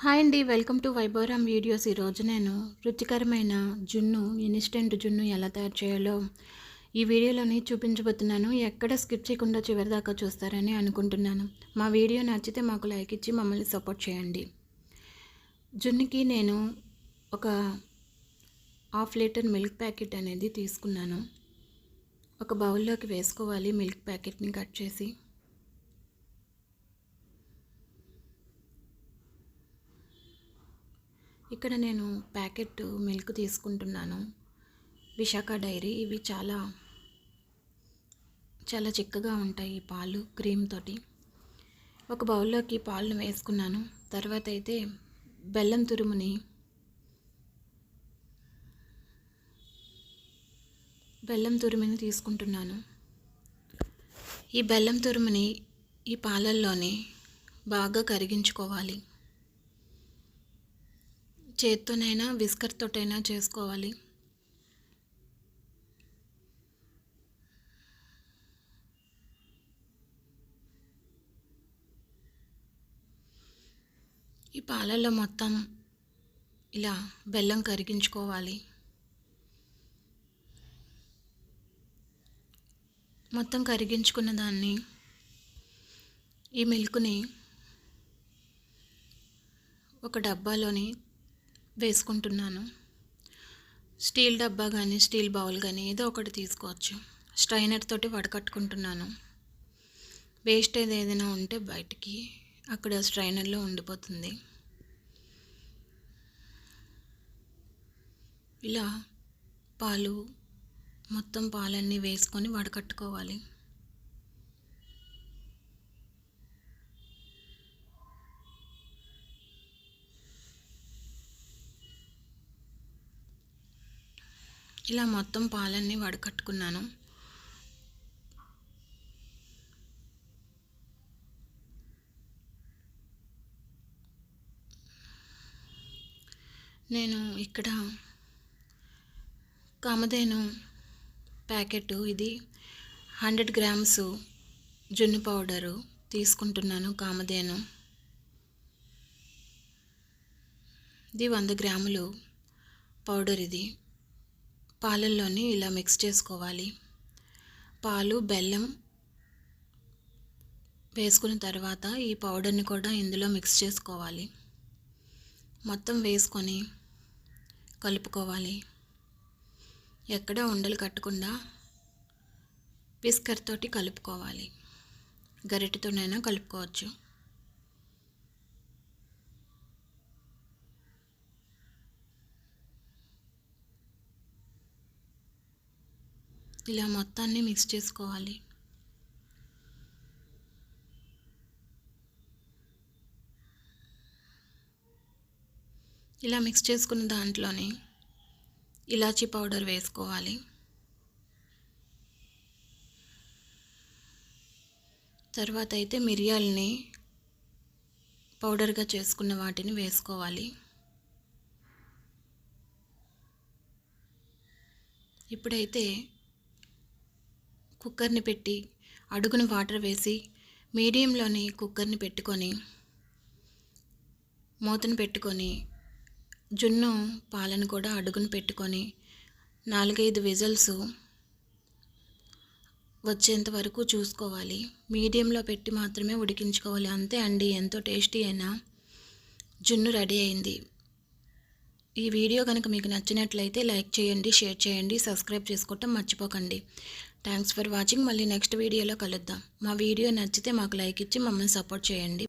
Hi అండి welcome to వైభవరామ్ videos. ఈరోజు నేను రుచికరమైన జున్ను ఇన్స్టెంట్ జున్ను ఎలా తయారు చేయాలో ఈ వీడియోలోని చూపించబోతున్నాను. ఎక్కడ స్కిప్ చేయకుండా చివరి దాకా చూస్తారని అనుకుంటున్నాను. మా వీడియో నచ్చితే మాకు లైక్ ఇచ్చి మమ్మల్ని సపోర్ట్ చేయండి. జున్నుకి నేను ఒక హాఫ్ లీటర్ మిల్క్ ప్యాకెట్ అనేది తీసుకున్నాను. ఒక బౌల్లోకి వేసుకోవాలి మిల్క్ ప్యాకెట్ని కట్ చేసి. ఇక్కడ నేను ప్యాకెట్ మిల్క్ తీసుకుంటున్నాను. విశాఖ డైరీ. ఇవి చాలా చాలా చిక్కగా ఉంటాయి ఈ పాలు క్రీమ్ తోటి. ఒక బౌల్లోకి పాలను వేసుకున్నాను. తర్వాత అయితే బెల్లం తురుముని బెల్లం తురుముని తీసుకుంటున్నాను. ఈ బెల్లం తురుముని ఈ పాలల్లోనే బాగా కరిగించుకోవాలి. చేత్తోనైనా విస్కర్ తోటైనా చేసుకోవాలి. ఈ పాలల్లో మొత్తం ఇలా బెల్లం కరిగించుకోవాలి. మొత్తం కరిగించుకున్న దాన్ని ఈ మిల్క్ని ఒక డబ్బాలోని వేసుకుంటున్నాను. స్టీల్ డబ్బా కానీ స్టీల్ బౌల్ కానీ ఏదో ఒకటి తీసుకోవచ్చు. స్ట్రైనర్ తోటి వడకట్టుకుంటున్నాను. వేస్ట్ ఏదైనా ఉంటే బయటికి అక్కడ స్ట్రైనర్లో ఉండిపోతుంది. ఇలా పాలు మొత్తం పాలన్నీ వేసుకొని వడకట్టుకోవాలి. ఇలా మొత్తం పాలన్నీ వడకట్టుకున్నాను. నేను ఇక్కడ కామధేను ప్యాకెట్ ఇది హండ్రెడ్ గ్రామ్స్ జున్ను పౌడరు తీసుకుంటున్నాను కామధేను. ఇది వంద గ్రాములు పౌడర్ ఇది. పాలల్లోని ఇలా మిక్స్ చేసుకోవాలి. పాలు బెల్లం వేసుకున్న తర్వాత ఈ పౌడర్ని కూడా ఇందులో మిక్స్ చేసుకోవాలి. మొత్తం వేసుకొని కలుపుకోవాలి. ఎక్కడ ఉండలు కట్టకుండా పిస్కర్ తోటి కలుపుకోవాలి. గరిటెతోనైనా కలుపుకోవచ్చు. ఇలా మొత్తాన్ని మిక్స్ చేసుకోవాలి. ఇలా మిక్స్ చేసుకున్న దాంట్లోనే ఇలాచీ పౌడర్ వేసుకోవాలి. తర్వాత అయితే మిరియాలని పౌడర్గా చేసుకున్న వాటిని వేసుకోవాలి. ఇప్పుడైతే కుక్కర్ని పెట్టి అడుగున వాటర్ వేసి మీడియంలోని కుక్కర్ని పెట్టుకొని మూతను పెట్టుకొని జున్ను పాలను కూడా అడుగును పెట్టుకొని నాలుగైదు విజల్స్ వచ్చేంత వరకు చూసుకోవాలి. మీడియంలో పెట్టి మాత్రమే ఉడికించుకోవాలి. అంతే అండి. ఎంతో టేస్టీ అయినా జున్ను రెడీ అయింది. ఈ వీడియో కనుక మీకు నచ్చినట్లయితే లైక్ చేయండి షేర్ చేయండి సబ్స్క్రైబ్ చేసుకోవటం మర్చిపోకండి. థ్యాంక్స్ ఫర్ వాచింగ్ మళ్ళీ నెక్స్ట్ వీడియోలో కలుద్దాం. మా వీడియో నచ్చితే మాకు లైక్ ఇచ్చి మమ్మల్ని సపోర్ట్ చేయండి.